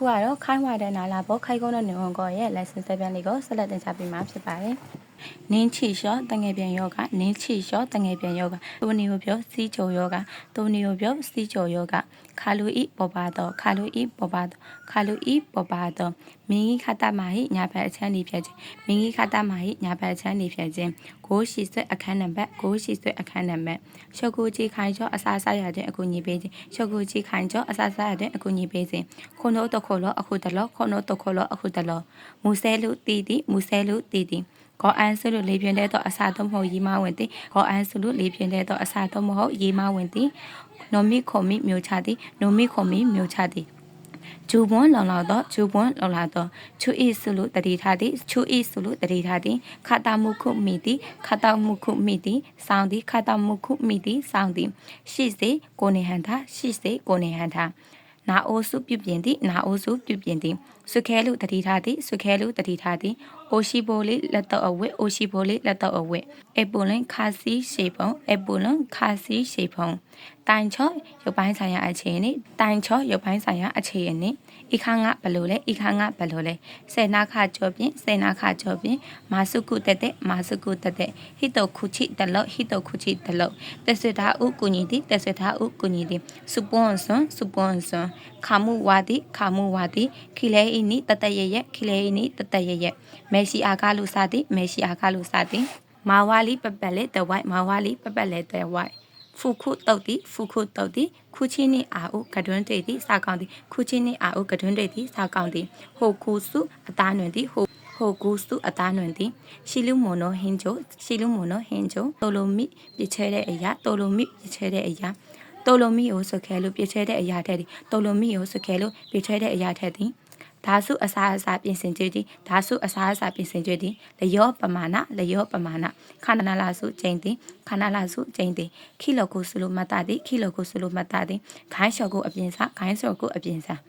ခုကတော့ခိုင်းဝါတဲ့နာလာပေါ်ခိုင်ကုန်းတဲ့နေဝန်ကောရဲ့ lesson 7လေးကိုဆက်လက်တင်ပြပေးမှာဖြစ်ပါတယ် နင်းချီလျှော့တငယ်ပြန်ယောဂနင်းချီလျှော့တငယ်ပြန်ယောဂတိုနီကိုပြောစီးချိုယောဂတိုနီကိုပြောစီးချိုယောဂခါလူဤပေါ်ပါတော့ခါလူဤပေါ်ပါတော့ခါလူဤပေါ်ပါတော့မင်းကြီးခတမဟိညာဘက်အချမ်းနေဖြတ်ခြင်းမင်းကြီးခတမဟိညာဘက်အချမ်းနေဖြတ်ခြင်းကိုရှိဆွဲအခန်းနံပါတ်ကိုရှိဆွဲအခန်းနံပါတ်ရှုပ်ကိုကြီးခိုင်ကျော်အစားစားရတဲ့အကူညီပေးခြင်းရှုပ်ကိုကြီးခိုင်ကျော်အစားစားရတဲ့အကူညီပေးခြင်းခုနိုးတခေါ်လို့အခုတလို့ခုနိုးတခေါ်လို့အခုတလို့မူဆဲလူတီတီမူဆဲလူတီတီ ကောအန်ဆလူလေးပြင်းတဲ့တော့အစာတော့မဟုတ်ရီမဝင်သည်ကောအန်ဆလူလေးပြင်းတဲ့တော့အစာတော့မဟုတ်ရီမဝင်သည်နိုမီခိုမီမျိုးချသည်နိုမီခိုမီမျိုးချသည်ဂျူဘွန်လောင်လာတော့ဂျူဘွန်လောင်လာတော့ချူအီဆလူတတိထားသည်ချူအီဆလူတတိထားသည်ခတာမှုခုမိသည်ခတာမှုခုမိသည်စောင်းသည်ခတာမှုခုမိသည်စောင်းသည်ရှိစေကိုနေဟန်သာရှိစေကိုနေဟန်သာ နာအိုစုပြုပြင်သည်နာအိုစုပြုပြင်သည်ဆွခဲလူတတိထားသည်ဆွခဲလူတတိထားသည်အိုရှိဘိုလေးလက်တော့အဝစ်အိုရှိဘိုလေးလက်တော့အဝစ်အပူလင်ခါစီရှေပုံအပူလင်ခါစီရှေပုံတိုင်ချောရုပ်ပိုင်းဆိုင်ရာအခြေအနေတိုင်ချောရုပ်ပိုင်းဆိုင်ရာအခြေအနေ ဤခါငါဘလို့လဲဤခါငါဘလို့လဲစေနာခကြောပြင်စေနာခကြောပြင်မာစုကုတက်တဲ့မာစုကုတက်တဲ့ဟိတုခုချိတလောဟိတုခုချိတလောတက်ဆွတာဥကုညီတိတက်ဆွတာဥကုညီတိစုပွန်ဆွန်စုပွန်ဆွန်ခါမှုဝါတိခါမှုဝါတိခိလဲဤနိတတရရဲ့ခိလဲဤနိတတရရဲ့မေရှိအာကလူစသည်မေရှိအာကလူစသည်မာဝါလီပပက်လေတဝိုက်မာဝါလီပပက်လေတဝိုက် ဖုခုတုတ်တိဖုခုတုတ်တိခုချင်းနီအာဥကတွန်းတေတိစာကောင်းတိခုချင်းနီအာဥကတွန်းတေတိစာကောင်းတိဟိုခုစုအသားနွင်တိဟိုဟိုကူစုအသားနွင်သည်ရှီလူမိုနိုဟင်ဂျိုရှီလူမိုနိုဟင်ဂျိုတိုလိုမီပြချဲတဲ့အရာတိုလိုမီပြချဲတဲ့အရာတိုလိုမီကိုစခဲလို့ပြချဲတဲ့အရာထက်သည်တိုလိုမီကိုစခဲလို့ပြချဲတဲ့အရာထက်သည် ဓာစုအစားအစာပြင်ဆင်ကြသည်ဓာစုအစားအစာပြင်ဆင်ကြသည်လျောပမာဏလျောပမာဏခန္ဓာလာစုချိန်သည်ခန္ဓာလာစုချိန်သည်ခိလောကုစုလိုမတသည်ခိလောကုစုလိုမတသည်ခိုင်းလျှော်ကိုအပြင်စားခိုင်းလျှော်ကိုအပြင်စား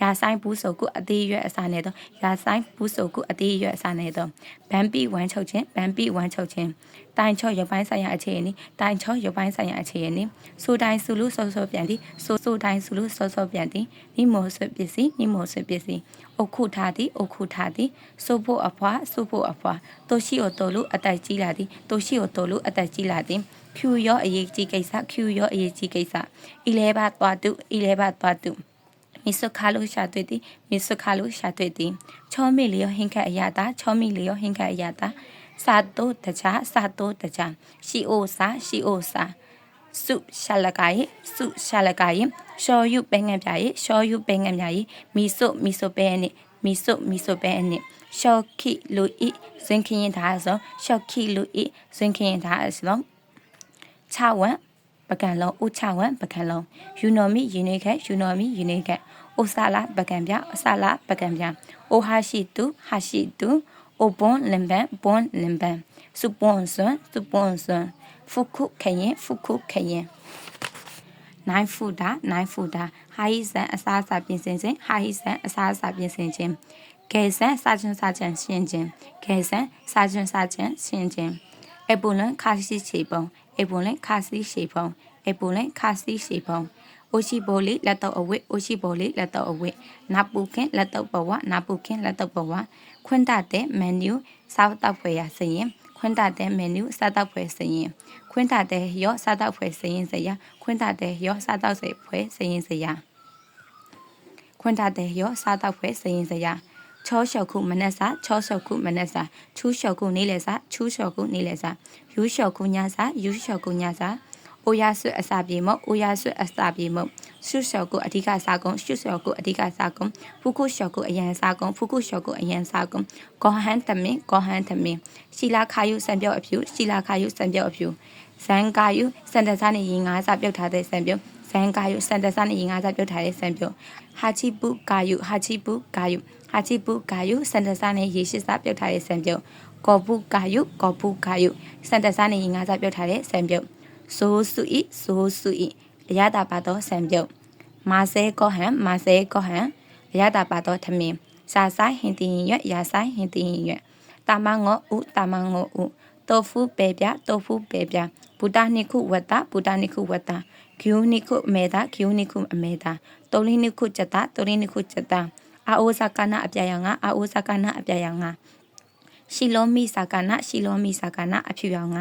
ရာဆိုင်ဘူးစုပ်ကိုအသေးရွက်အစားနဲ့တော့ရာဆိုင်ဘူးစုပ်ကိုအသေးရွက်အစားနဲ့တော့ဘန်ပီဝမ်းချုပ်ခြင်းဘန်ပီဝမ်းချုပ်ခြင်းတိုင်ချော့ရပိုင်းဆိုင်ရာအခြေအနေတိုင်ချော့ရပိုင်းဆိုင်ရာအခြေအနေဆိုတိုင်းဆူလူဆော့ဆော့ပြန်သည်ဆိုဆိုတိုင်းဆူလူဆော့ဆော့ပြန်သည်နိမောဆွပစ္စည်းနိမောဆွပစ္စည်းအခုထားသည်အခုထားသည်ဆိုဖို့အဖွာဆိုဖို့အဖွာတိုရှိအိုတိုလူအတိုက်ကြီးလာသည်တိုရှိအိုတိုလူအတိုက်ကြီးလာသည်ဖြူရောအရေးကြီးကိစ္စဖြူရောအရေးကြီးကိစ္စအီလဲပါသွားတုအီလဲပါသွားတု မိစခါလို့ရှာတွေ့သည်မိစခါလို့ရှာတွေ့သည်ချောမိလျောဟင်ခတ်အရာတာချောမိလျောဟင်ခတ်အရာတာစာတိုတကြစာတိုတကြရှီအိုစာရှီအိုစာစုရှာလကယေစုရှာလကယေရှော်ယူပဲငံပြယေရှော်ယူပဲငံပြယေမီဆုမီဆုပဲနိမီဆုမီဆုပဲနိရှော့ခိလူဤဇင်ခင်းဒါဆိုရှော့ခိလူဤဇင်ခင်းဒါဆိုချဝံပကံလုံးဥချဝံပကံလုံးယူနိုမီယူနေခက်ယူနိုမီယူနေခက် အိုဆာလာပကံပြအဆာလာပကံပြအိုဟာရှိတူဟာရှိတူအိုဘွန်လင်ဘန်ဘွန်လင်ဘန်စူပွန်ဆွန်စူပွန်ဆွန်ဖုခုခရင်ဖုခုခရင်နိုင်ဖူတာနိုင်ဖူတာဟာဟိဆန်အစားအစာပြင်ဆင်ခြင်းဟာဟိဆန်အစားအစာပြင်ဆင်ခြင်းကဲဆန်စာချင်းစာချင်းရှင်းခြင်းကဲဆန်စာချင်းစာချင်းရှင်းခြင်းအပူလန်ခါစီချေပုံအပူလန်ခါစီချေပုံအပူလန်ခါစီချေပုံ အိုရှိဘိုလီလက်တော့အဝစ်အိုရှိဘိုလီလက်တော့အဝစ်နာပူခင်လက်တော့ဘဝနာပူခင်လက်တော့ဘဝခွင့်တတဲ့မန်နူစားတောက်ဖွယ်ရစရင်ခွင့်တတဲ့မန်နူစားတောက်ဖွယ်စရင်ခွင့်တတဲ့ရော့စားတောက်ဖွယ်စရင်စရာခွင့်တတဲ့ရော့စားတောက်စေဖွယ်စရင်စရာခွင့်တတဲ့ရော့စားတောက်ဖွယ်စရင်စရာချောလျှော်ခုမနက်စာချောလျှော်ခုမနက်စာချူးလျှော်ခုနေ့လယ်စာချူးလျှော်ခုနေ့လယ်စာယူးလျှော်ခုညစာယူးလျှော်ခုညစာ အိုယာဆွအစာပြေမုတ်အိုယာဆွအစာပြေမုတ်ရှုလျှော်ကိုအဓိကစားကုန်ရှုလျှော်ကိုအဓိကစားကုန်ဖုခုလျှော်ကိုအယံစားကုန်ဖုခုလျှော်ကိုအယံစားကုန်ကောဟန်သမင်ကောဟန်သမင်ရှီလာခါယုစံပြော့အဖြူရှီလာခါယုစံပြော့အဖြူဇန်ကာယုစန္ဒစားနဲ့ရင်ငါးစားပြုတ်ထားတဲ့စံပြုတ်ဇန်ကာယုစန္ဒစားနဲ့ရင်ငါးစားပြုတ်ထားတဲ့စံပြုတ်ဟာချီပုကာယုဟာချီပုကာယုဟာချီပုကာယုစန္ဒစားနဲ့ရေရှိစားပြုတ်ထားတဲ့စံပြုတ်ကောပုကာယုကောပုကာယုစန္ဒစားနဲ့ရင်ငါးစားပြုတ်ထားတဲ့စံပြု တ်ဆိုစုဤဆိုစုဤအရတာပါတော့စံပြုတ်မာဆဲကောဟန်မာဆဲကောဟန်အရတာပါတော့ထမင်းစာဆိုင်ဟင်တီရွက်ရာဆိုင်ဟင်တီရွက်တာမငောဥတာမငောဥတောဖူပေပြတောဖူပေပြဘူတာနိခုဝတ္တဘူတာနိခုဝတ္တဂျူနိခုအမေတာဂျူနိခုအမေတာတောလင်းနိခုကျတာတောလင်းနိခုကျတာအာအိုစာကနာအပြာရောင်ကအာအိုစာကနာအပြာရောင်ကရှီလောမီစာကနာရှီလောမီစာကနာအဖြူရောင်က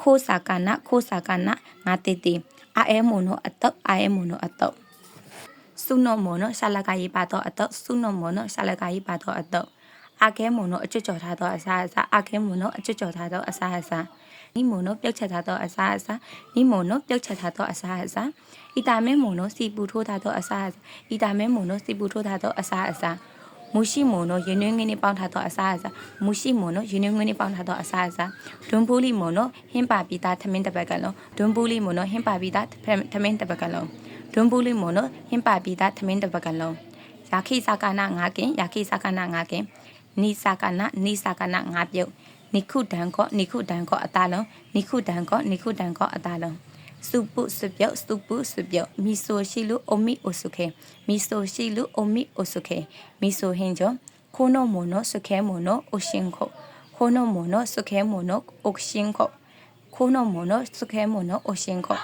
ခိုးစာကနာခိုးစာကနာငါတေတေအာအဲမိုနိုအတုတ်အာအဲမိုနိုအတုတ်ဆုနောမိုနိုဆာလကာယီပါတော့အတုတ်ဆုနောမိုနိုဆာလကာယီပါတော့အတုတ်အာခဲမိုနိုအကျွတ်ကြော်ထားတော့အစားအစားအာခဲမိုနိုအကျွတ်ကြော်ထားတော့အစားအစားနီမိုနိုပြုတ်ချက်ထားတော့အစားအစားနီမိုနိုပြုတ်ချက်ထားတော့အစားအစားအီတာမဲမိုနိုစီပူထိုးထားတော့အစားအစားအီတာမဲမိုနိုစီပူထိုးထားတော့အစားအစား မူရှိမိုနိုရင်းနှင်းငင်းနဲ့ပေါင်းထားတော့အစားအစားမူရှိမိုနိုရင်းနှင်းငင်းနဲ့ပေါင်းထားတော့အစားအစားဒွန်ပူလီမိုနိုဟင်းပါပီတာသမင်းတစ်ပတ်ကလုံးဒွန်ပူလီမိုနိုဟင်းပါပီတာသမင်းတစ်ပတ်ကလုံးဒွန်ပူလီမိုနိုဟင်းပါပီတာသမင်းတစ်ပတ်ကလုံးယာခိစာကနာငါကင်ယာခိစာကနာငါကင်နီစာကနာနီစာကနာငါပြုတ်နိခုတန်ကောနိခုတန်ကောအသားလုံးနိခုတန်ကောနိခုတန်ကောအသားလုံး စုပုစုပြောက်စုပုစုပြောက်မီဆိုရှိလူအမိအိုစုခဲမီဆိုရှိလူအမိအိုစုခဲမီဆိုဟင်ကျော်ခိုးနိုမိုနိုစုခဲမိုနိုအိုရှင်ခိုခိုးနိုမိုနိုစုခဲမိုနိုအိုရှင်ခိုခိုးနိုမိုနိုစုခဲမိုနိုအိုရှင်ခို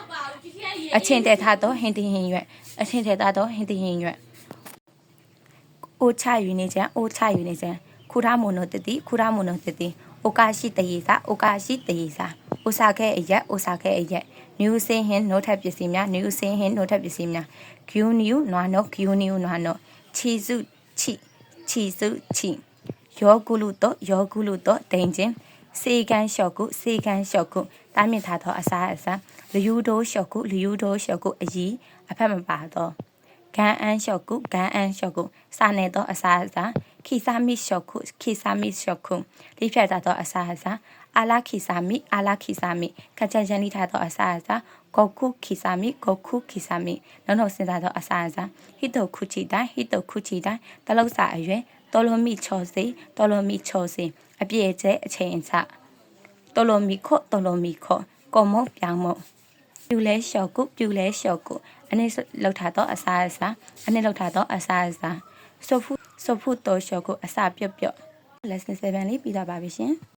အချင်းတဲထားတော့ဟင်တင်ဟင်ရွက်အချင်းတဲထားတော့ဟင်တင်ဟင်ရွက်အိုချယူနေကြအိုချယူနေကြခူရာမိုနိုတတိခူရာမိုနိုတတိအိုကာရှိတေစာအိုကာရှိတေစာ ဥစာခဲအရက်ဥစာခဲအရက်နျူစင်းဟင်းနို့ထက်ပစ္စည်းများနျူစင်းဟင်းနို့ထက်ပစ္စည်းများဂယူနျူနွားနို့ဂယူနျူနွားနို့ချီစုချီချီစုချီယောဂုလုတော့ယောဂုလုတော့ဒိန်ချင်းစေကန်လျှော့ကုစေကန်လျှော့ကုတားမြင့်ထားသောအစားအစာလယူဒိုးလျှော့ကုလယူဒိုးလျှော့ကုအကြီးအဖက်မပါတော့ဂန်အန်လျှော့ကုဂန်အန်လျှော့ကုစာနေသောအစားအစာခိစာမီလျှော့ကုခိစာမီလျှော့ကုလိဖြတ်ထားသောအစားအစာ အာလာခိစာမီအာလာခိစာမီခကြရန်လိထားသောအစားအစာဂေါခုခိစာမီဂေါခုခိစာမီနောက်နောက်စဉ်းစားသောအစားအစာဟိတောခုချီတိုင်းဟိတောခုချီတိုင်းတလောက်စာအရွယ်တော်လိုမီချောစေတော်လိုမီချောစေအပြည့်ကျဲအချိန်အချတော်လိုမီခော့တော်လိုမီခော့ကောမောပြောင်းမောပြူလဲလျှော့ကုပြူလဲလျှော့ကုအနေလောက်ထားသောအစားအစာအနေလောက်ထားသောအစားအစာဆိုဖူဆိုဖူတော်လျှော့ကုအစာပြုတ်ပြုတ် lesson 7လေးပြီးသားပါပြီရှင်